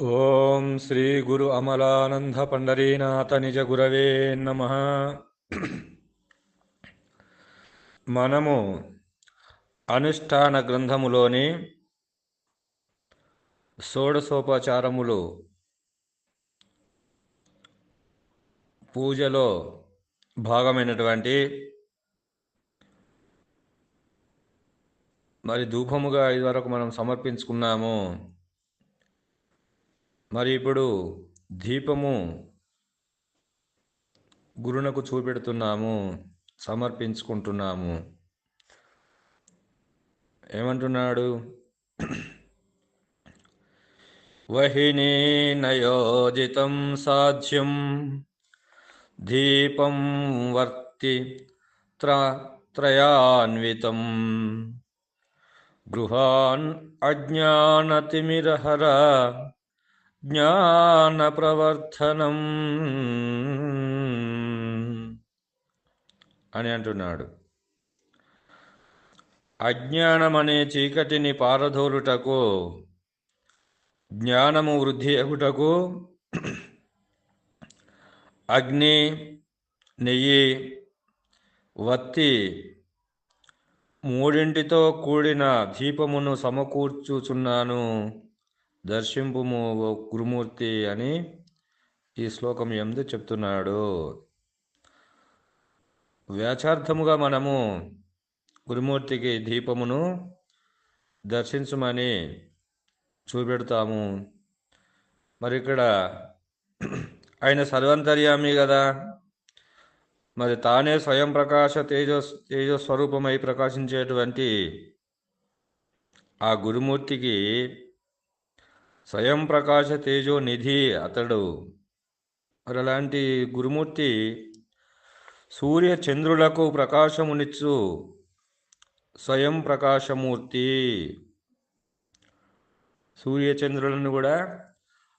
ఓం శ్రీ గురు అమలానంద పండరీనాథ నిజ గురవే నమ. మనము అనుష్ఠాన గ్రంథములోని షోడశోపచారములు పూజలో భాగమైనటువంటి మరి ధూపముగా ఇదివరకు మనం సమర్పించుకున్నాము. మరి ఇప్పుడు దీపము గురునకు చూపెడుతున్నాము సమర్పించుకుంటున్నాము. ఏమంటున్నాడు? వహినీ నయోజితం సాధ్యం దీపం వర్తి త్ర త్రయాన్వితం గృహాన్ అజ్ఞానతిమిరహర జ్ఞానప్రవర్ధనం అని అంటున్నాడు. అజ్ఞానం అనే చీకటిని పారదోలుటకు జ్ఞానము వృద్ధి అగుటకు అగ్ని నెయ్యి వత్తి మూడింటితో కూడిన దీపమును సమకూర్చుచున్నాను. దర్శింపుము గురుమూర్తి అని ఈ శ్లోకం ఎందు చెప్తున్నాడు. వ్యాచార్థముగా మనము గురుమూర్తికి దీపమును దర్శించమని చూపెడతాము. మరి ఇక్కడ ఆయన సర్వంతర్యామి కదా. మరి తానే స్వయం ప్రకాశ తేజ తేజస్వరూపమై ప్రకాశించేటువంటి ఆ గురుమూర్తికి స్వయం ప్రకాశ తేజో నిధి అతడు. మరి అలాంటి గురుమూర్తి సూర్య చంద్రులకు ప్రకాశమునిచ్చు స్వయం ప్రకాశమూర్తి. సూర్య చంద్రులను కూడా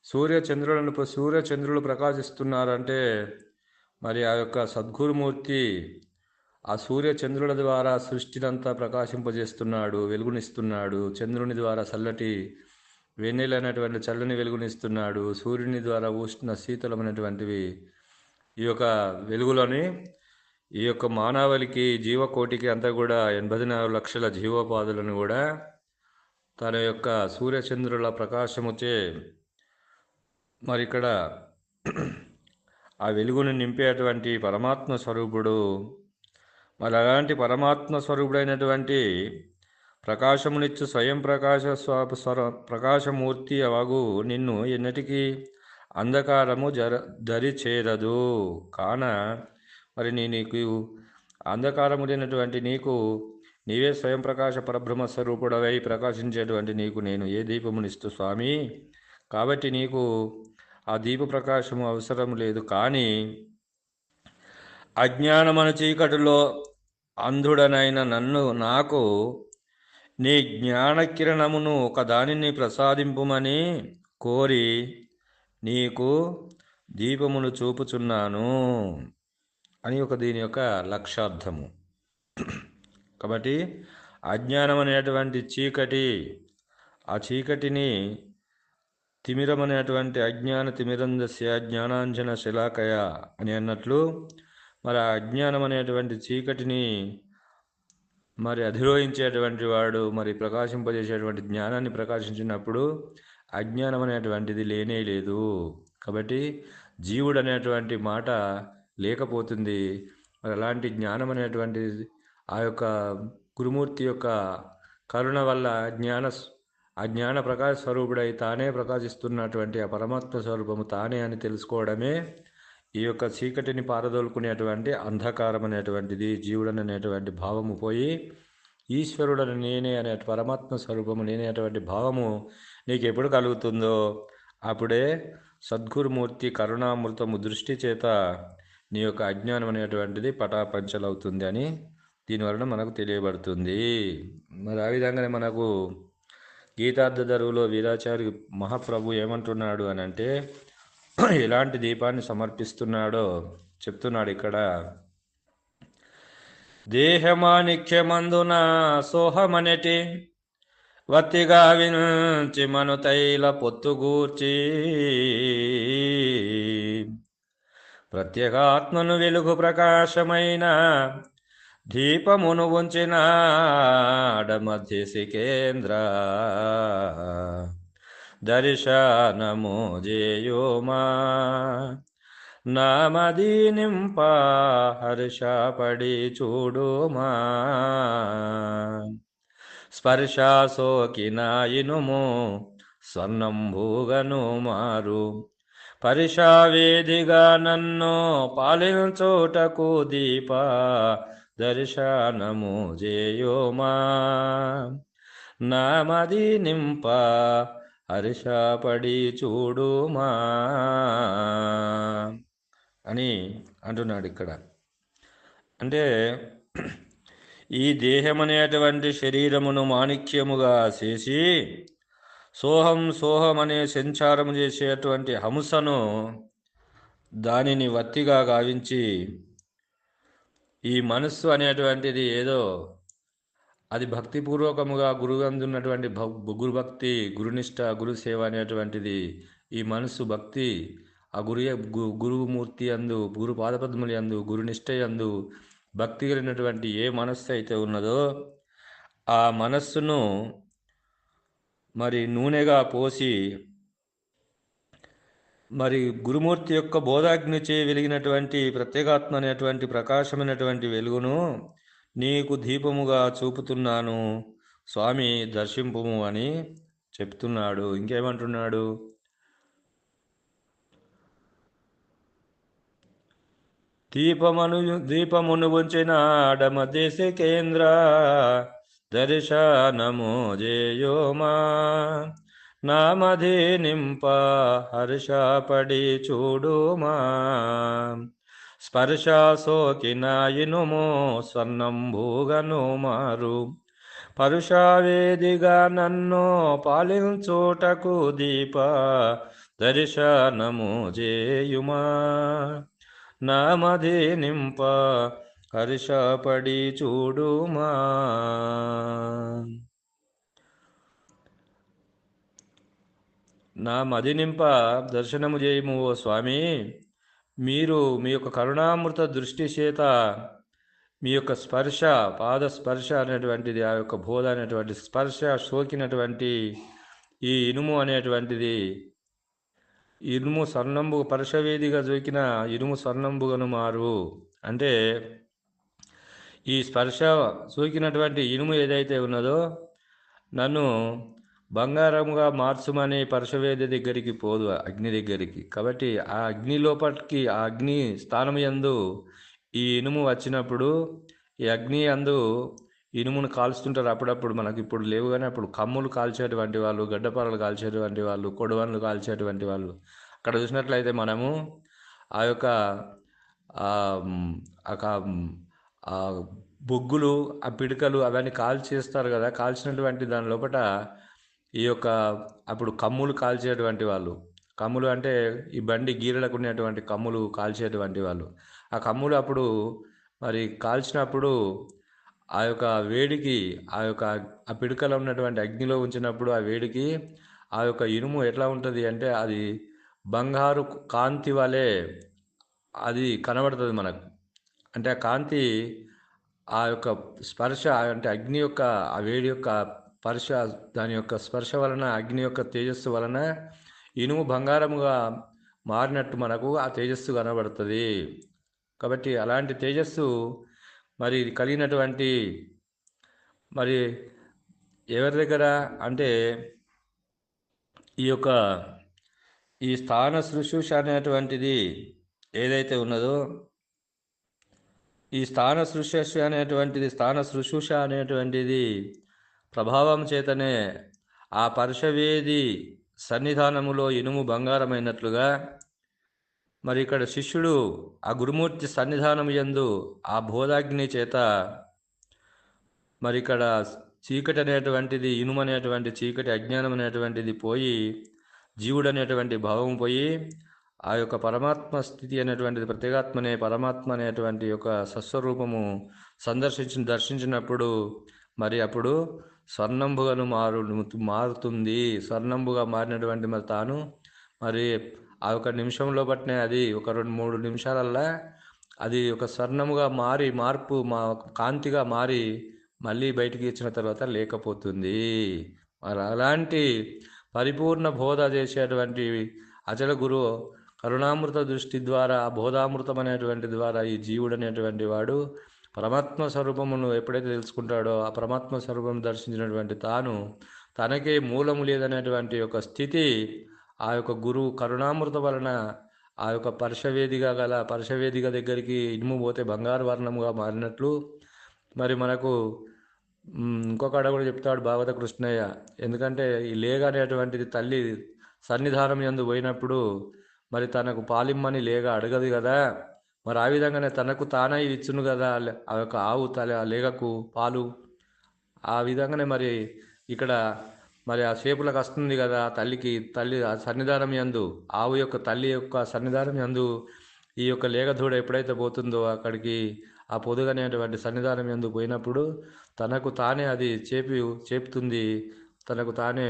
సూర్య చంద్రులను సూర్య చంద్రులు ప్రకాశిస్తున్నారంటే మరి ఆ యొక్క సద్గురుమూర్తి ఆ సూర్య చంద్రుల ద్వారా సృష్టినంతా ప్రకాశింపజేస్తున్నాడు వెలుగునిస్తున్నాడు చంద్రుని ద్వారా చల్లటి వెన్నెలైనటువంటి చల్లని వెలుగునిస్తున్నాడు. సూర్యుని ద్వారా ఉష్ణ శీతలమైనటువంటివి ఈ యొక్క వెలుగులోని ఈ యొక్క మానవాళికి జీవకోటికి అంతా కూడా ఎనభై నాలుగు లక్షల జీవోపాధులను కూడా తన యొక్క సూర్యచంద్రుల ప్రకాశముచే మరి ఇక్కడ ఆ వెలుగును నింపేటువంటి పరమాత్మ స్వరూపుడు. మరి అలాంటి పరమాత్మ స్వరూపుడైనటువంటి ప్రకాశమునిచ్చు స్వయం ప్రకాశ స్వర ప్రకాశమూర్తి అవగు నిన్ను ఎన్నటికీ అంధకారము జర దరి చేరదు కాన మరి నీ నీకు అంధకారము లేనటువంటి నీకు నీవే స్వయం ప్రకాశ పరబ్రహ్మ స్వరూపుడవై ప్రకాశించేటువంటి నీకు నేను ఏ దీపమునిస్తూ స్వామి? కాబట్టి నీకు ఆ దీప ప్రకాశము అవసరం లేదు. కానీ అజ్ఞానమన చీకటిలో అంధుడనైన నన్ను నాకు నీ జ్ఞానకిరణమును ఒకదానిని ప్రసాదింపుమని కోరి నీకు దీపమును చూపుచున్నాను అని ఒక దీని యొక్క లక్ష్యార్థము. కాబట్టి అజ్ఞానం అనేటువంటి చీకటి ఆ చీకటిని తిమిరమనేటువంటి అజ్ఞాన తిమిరందస్య జ్ఞానాంజన శిలాకయ అని అన్నట్లు మరి ఆ అజ్ఞానం అనేటువంటి చీకటిని మరి అధిరోహించేటువంటి వాడు మరి ప్రకాశింపజేసేటువంటి జ్ఞానాన్ని ప్రకాశించినప్పుడు అజ్ఞానం అనేటువంటిది లేనే లేదు. కాబట్టి జీవుడు అనేటువంటి మాట లేకపోతుంది. మరి అలాంటి జ్ఞానం అనేటువంటి ఆ యొక్క గురుమూర్తి యొక్క కరుణ వల్ల జ్ఞాన ఆ జ్ఞాన ప్రకాశ స్వరూపుడై తానే ప్రకాశిస్తున్నటువంటి ఆ పరమాత్మ స్వరూపము తానే అని తెలుసుకోవడమే ఈ యొక్క చీకటిని పారదోలుకునేటువంటి అంధకారం అనేటువంటిది జీవుడని అనేటువంటి భావము పోయి ఈశ్వరుడని నేనే అనే పరమాత్మ స్వరూపము నేనేటువంటి భావము నీకు ఎప్పుడు కలుగుతుందో అప్పుడే సద్గురుమూర్తి కరుణామృతము దృష్టి చేత నీ యొక్క అజ్ఞానం అనేటువంటిది పటాపంచలవుతుంది అని దీనివలన మనకు తెలియబడుతుంది. మరి ఆ విధంగానే మనకు గీతార్థ దరువులో వీరాచారి మహాప్రభు ఏమంటున్నాడు అని అంటే ఎలాంటి దీపాన్ని సమర్పిస్తున్నాడో చెప్తున్నాడు ఇక్కడ. దేహమానిక్యమందున సోహమనటి వత్తిగా వినుంచి మను తైల పొత్తుగూర్చి ప్రత్యేగాత్మను వెలుగు ప్రకాశమైన దీపమును ఉంచిన మధ్య సికేంద్ర దర్శనము జేయోమా నామది నింప హర్షపడి చూడుమా స్పర్శ సోకినాయినుము స్వర్ణంభూగను మారు పరిషావేదిగా నన్ను పాలించోటకు దీప దర్శనము జేయోమా నామది నింప హర్షపడి చూడుమా అని అంటున్నాడు ఇక్కడ. అంటే ఈ దేహమనేటువంటి శరీరమును మాణిక్యముగా చేసి సోహం సోహం అనే సంచారము చేసేటువంటి హంసను దానిని వత్తిగా గావించి ఈ మనస్సు అనేటువంటిది ఏదో అది భక్తిపూర్వకముగా గురువు అందున్నటువంటి గురుభక్తి గురునిష్ట గురు సేవ అనేటువంటిది ఈ మనస్సు భక్తి ఆ గురు గురుమూర్తి అందు గురు పాదపద్ములు అందు గురునిష్ట అందు భక్తి కలిగినటువంటి ఏ మనస్సు అయితే ఉన్నదో ఆ మనస్సును మరి నూనెగా పోసి మరి గురుమూర్తి యొక్క బోధాగ్నిచే వెలిగినటువంటి ప్రత్యేగాత్మ అనేటువంటి ప్రకాశమైనటువంటి వెలుగును నీకు దీపముగా చూపుతున్నాను. స్వామి దర్శింపుము అని చెప్తున్నాడు. ఇంకేమంటున్నాడు? దీపమను దీపమును ఉంచిన ఆడమదేశ కేంద్ర దర్శనము జేయోమా. నామధి నింప హర్షపడి చూడుమా. స్పర్శాసోకినాయినుము సోకిన భూగను స్వర్ణంభూగను మారు. పరుషావేదిగా నన్ను పాలించోటకు దీప దర్శనము జేయుమా నామధి నింప హర్షపడి చూడుమా. నా మది నింప దర్శనము చేయము ఓ స్వామి. మీరు మీ యొక్క కరుణామృత దృష్టి చేత మీ యొక్క స్పర్శ పాద స్పర్శ అనేటువంటిది ఆ యొక్క బోధ అనేటువంటి స్పర్శ సోకినటువంటి ఈ ఇనుము అనేటువంటిది ఇనుము స్వర్ణంబు పరుషవేదిగా జోకిన ఇనుము స్వర్ణంబుగను మారు. అంటే ఈ స్పర్శ సోకినటువంటి ఇనుము ఏదైతే ఉన్నదో నన్ను బంగారంగా మార్చుమని పరశవేది దగ్గరికి పోదు అగ్ని దగ్గరికి. కాబట్టి ఆ అగ్ని లోపలికి ఆ అగ్ని స్థానం యందు ఈ ఇనుము వచ్చినప్పుడు ఈ అగ్ని అందు ఇనుమును కాల్చుతుంటారు అప్పుడప్పుడు మనకి ఇప్పుడు లేవు కానీ అప్పుడు కమ్ములు కాల్చేటువంటి వాళ్ళు గడ్డపారలు కాల్చేటువంటి వాళ్ళు కొడవన్లు కాల్చేటువంటి వాళ్ళు. అక్కడ చూసినట్లయితే మనము ఆ యొక్క ఆ బొగ్గులు ఆ పిడకలు అవన్నీ కాల్చేస్తారు కదా. కాల్చినటువంటి దాని లోపల ఈ యొక్క అప్పుడు కమ్ములు కాల్చేటువంటి వాళ్ళు. కమ్ములు అంటే ఈ బండి గీరలకు ఉండేటువంటి కమ్ములు కాల్చేటువంటి వాళ్ళు. ఆ కమ్ములు అప్పుడు మరి కాల్చినప్పుడు ఆ యొక్క వేడికి ఆ యొక్క ఆ పిడకలో ఉన్నటువంటి అగ్నిలో ఉంచినప్పుడు ఆ వేడికి ఆ యొక్క ఇనుము ఎట్లా ఉంటుంది అంటే అది బంగారు కాంతి వలె అది కనబడుతుంది మనకు. అంటే ఆ కాంతి ఆ యొక్క స్పర్శ అంటే అగ్ని యొక్క ఆ వేడి యొక్క స్పర్శ దాని యొక్క స్పర్శ వలన అగ్ని యొక్క తేజస్సు వలన ఇనుము బంగారముగా మారినట్టు మనకు ఆ తేజస్సు కనబడుతుంది. కాబట్టి అలాంటి తేజస్సు మరి కలిగినటువంటి మరి ఎవరి దగ్గర అంటే ఈ యొక్క ఈ స్థాన శుశ్రూష అనేటువంటిది ఏదైతే ఉన్నదో ఈ స్థాన శుశ్రూష అనేటువంటిది స్థాన శుశ్రూష అనేటువంటిది ప్రభావం చేతనే ఆ పరుషవేది సన్నిధానములో ఇనుము బంగారమైనట్లుగా మరి ఇక్కడ శిష్యుడు ఆ గురుమూర్తి సన్నిధానం ఎందు ఆ బోధాగ్ని చేత మరి ఇక్కడ చీకటి అనేటువంటిది ఇనుము అనేటువంటి చీకటి అజ్ఞానం అనేటువంటిది పోయి జీవుడు అనేటువంటి భావం పోయి ఆ యొక్క పరమాత్మ స్థితి అనేటువంటిది ప్రత్యేగాత్మనే పరమాత్మ అనేటువంటి యొక్క సస్వరూపము సందర్శించి దర్శించినప్పుడు మరి అప్పుడు స్వర్ణంబుగాను మారు మారుతుంది. స్వర్ణంబుగా మారినటువంటి మరి తాను మరి ఆ ఒక నిమిషంలో బట్టినే అది ఒక రెండు మూడు నిమిషాలల్లా అది ఒక స్వర్ణముగా మారి మార్పు మా కాంతిగా మారి మళ్ళీ బయటికి ఇచ్చిన తర్వాత లేకపోతుంది. మరి అలాంటి పరిపూర్ణ బోధ చేసేటువంటి అచల గురువు కరుణామృత దృష్టి ద్వారా బోధామృతం అనేటువంటి ద్వారా ఈ జీవుడు అనేటువంటి వాడు పరమాత్మ స్వరూపమును ఎప్పుడైతే తెలుసుకుంటాడో ఆ పరమాత్మ స్వరూపం దర్శించినటువంటి తాను తనకే మూలము లేదనేటువంటి యొక్క స్థితి ఆ యొక్క గురువు కరుణామృత వలన ఆ యొక్క పర్శవేదిగా గల పర్శవేదిక దగ్గరికి ఇనుము పోతే బంగారు వర్ణముగా మారినట్లు. మరి మనకు ఇంకొక ఆడ కూడా చెప్తాడు భాగవత కృష్ణయ్య ఎందుకంటే ఈ లేగ అనేటువంటిది తల్లి సన్నిధానం ఎందు పోయినప్పుడు మరి తనకు పాలిమ్మని లేగ అడగదు కదా. మరి ఆ విధంగానే తనకు తానే ఇచ్చును కదా ఆ యొక్క ఆవు తల ఆ లేగకు పాలు. ఆ విధంగానే మరి ఇక్కడ మరి ఆ సేపులకు వస్తుంది కదా తల్లికి తల్లి ఆ సన్నిధానం యందు ఆవు యొక్క తల్లి యొక్క సన్నిధానం యందు ఈ యొక్క లేగధూడ ఎప్పుడైతే పోతుందో అక్కడికి ఆ పొదుగనేటువంటి సన్నిధానం యందు పోయినప్పుడు తనకు తానే అది చేపి చేపుతుంది తనకు తానే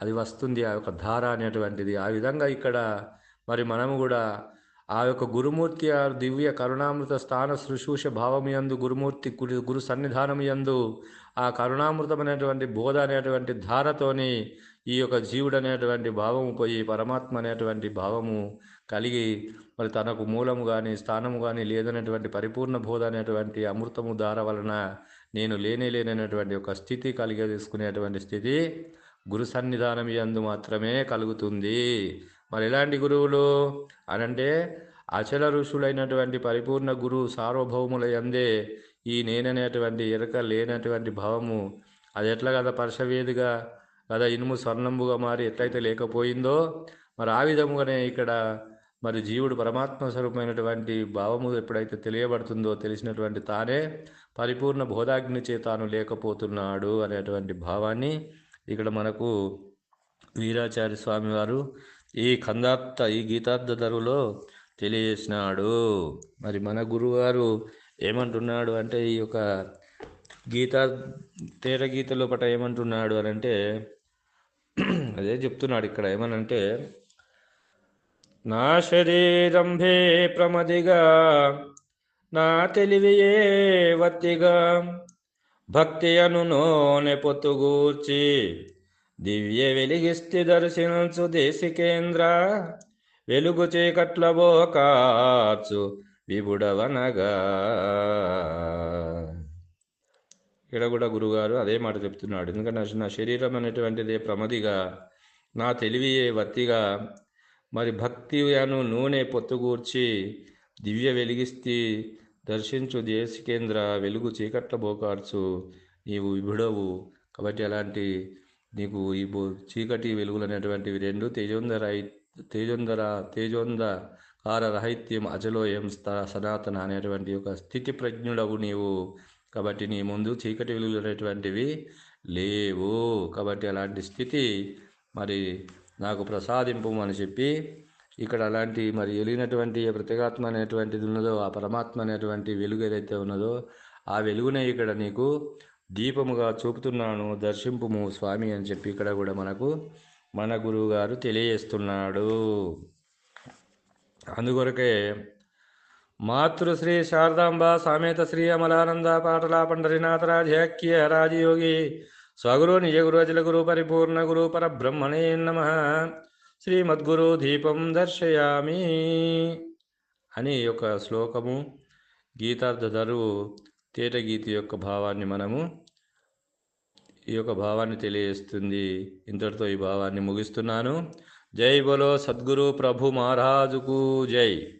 అది వస్తుంది ఆ యొక్క ధార అనేటువంటిది. ఆ విధంగా ఇక్కడ మరి మనము కూడా ఆ యొక్క గురుమూర్తి ఆ దివ్య కరుణామృత స్థాన శుశ్రూష భావము యందు గురుమూర్తి గురు గురు సన్నిధానం యందు ఆ కరుణామృతమైనటువంటి బోధ అనేటువంటి ధారతోని ఈ యొక్క జీవుడు అనేటువంటి భావము పోయి పరమాత్మ అనేటువంటి భావము కలిగి మరి తనకు మూలము కానీ స్థానము కానీ లేదనేటువంటి పరిపూర్ణ బోధ అనేటువంటి అమృతము ధార వలన నేను లేనే లేనటువంటి ఒక స్థితి కలిగ తీసుకునేటువంటి స్థితి గురు సన్నిధానం యందు మాత్రమే కలుగుతుంది. మరి ఎలాంటి గురువులు? అనంటే అచల ఋషులైనటువంటి పరిపూర్ణ గురువు సార్వభౌముల ఎందే ఈ నేననేటువంటి ఎరక లేనటువంటి భావము అది ఎట్లా కదా పర్శవేదిగా కదా ఇనుము స్వర్ణంబుగా మారి ఎట్లయితే లేకపోయిందో మరి ఆ విధముగానే ఇక్కడ మరి జీవుడు పరమాత్మ స్వరూపమైనటువంటి భావము ఎప్పుడైతే తెలియబడుతుందో తెలిసినటువంటి తానే పరిపూర్ణ బోధాగ్ని తాను లేకపోతున్నాడు అనేటువంటి భావాన్ని ఇక్కడ మనకు వీరాచార్య స్వామి వారు ఈ కందార్థ ఈ గీతార్థ ధరువులో తెలియజేసినాడు. మరి మన గురువుగారు ఏమంటున్నాడు అంటే ఈ యొక్క గీత తేర గీతలో పట ఏమంటున్నాడు అని అంటే అదే చెప్తున్నాడు ఇక్కడ. ఏమనంటే నా శరీరంభే ప్రమదిగా నా తెలివియే వత్తిగా భక్తి అను నోనె పొత్తుగూర్చి దివ్య వెలిగిస్తి దర్శించు దేశికేంద్ర వెలుగు చీకట్ల బోకాచు విబుడవనగా ఇక్కడ కూడా గురుగారు అదే మాట చెప్తున్నాడు. ఎందుకంటే నా శరీరం అనేటువంటిది ప్రమదిగా నా తెలివియే వత్తిగా మరి భక్తి అను నూనె పొత్తుగూర్చి దివ్య వెలిగిస్తి దర్శించు దేశికేంద్ర వెలుగు చీకట్ల బోకార్చు నీవు విభుడవు. కాబట్టి అలాంటి నీకు ఈ బో చీకటి వెలుగులు అనేటువంటివి రెండు తేజోందర తేజోందర తేజోంద కార రహిత్యం అజలోయం సనాతన అనేటువంటి ఒక స్థితి ప్రజ్ఞుడవు నీవు. కాబట్టి నీ ముందు చీకటి వెలుగులు అనేటువంటివి లేవు. కాబట్టి అలాంటి స్థితి మరి నాకు ప్రసాదింపు అని చెప్పి ఇక్కడ అలాంటి మరి వెలిగినటువంటి ఏ ప్రత్యేగాత్మ అనేటువంటిది ఉన్నదో ఆ పరమాత్మ అనేటువంటి వెలుగు ఏదైతే ఉన్నదో ఆ వెలుగునే ఇక్కడ నీకు దీపముగా చూపుతున్నాను దర్శింపుము స్వామి అని చెప్పి ఇక్కడ కూడా మనకు మన గురువు గారు తెలియజేస్తున్నాడు. అందుకొరకే మాతృశ్రీ శారదాంబ సామేత శ్రీ అమలానంద పాటల పండరినాథరాధ్యాఖ్య రాజయోగి స్వగురు నిజగురు అజల గురు పరిపూర్ణ గురు పరబ్రహ్మణే నమ. శ్రీమద్గురు దీపం దర్శయామి అని ఒక శ్లోకము శ్లోకము గీతార్థధరు తేటగీతి యొక్క భావాన్ని మనము ఈ యొక్క భావాన్ని తెలియజేస్తుంది. ఇంతటితో ఈ భావాన్ని ముగిస్తున్నాను. జై బలో సద్గురు ప్రభు మహారాజుకు జై.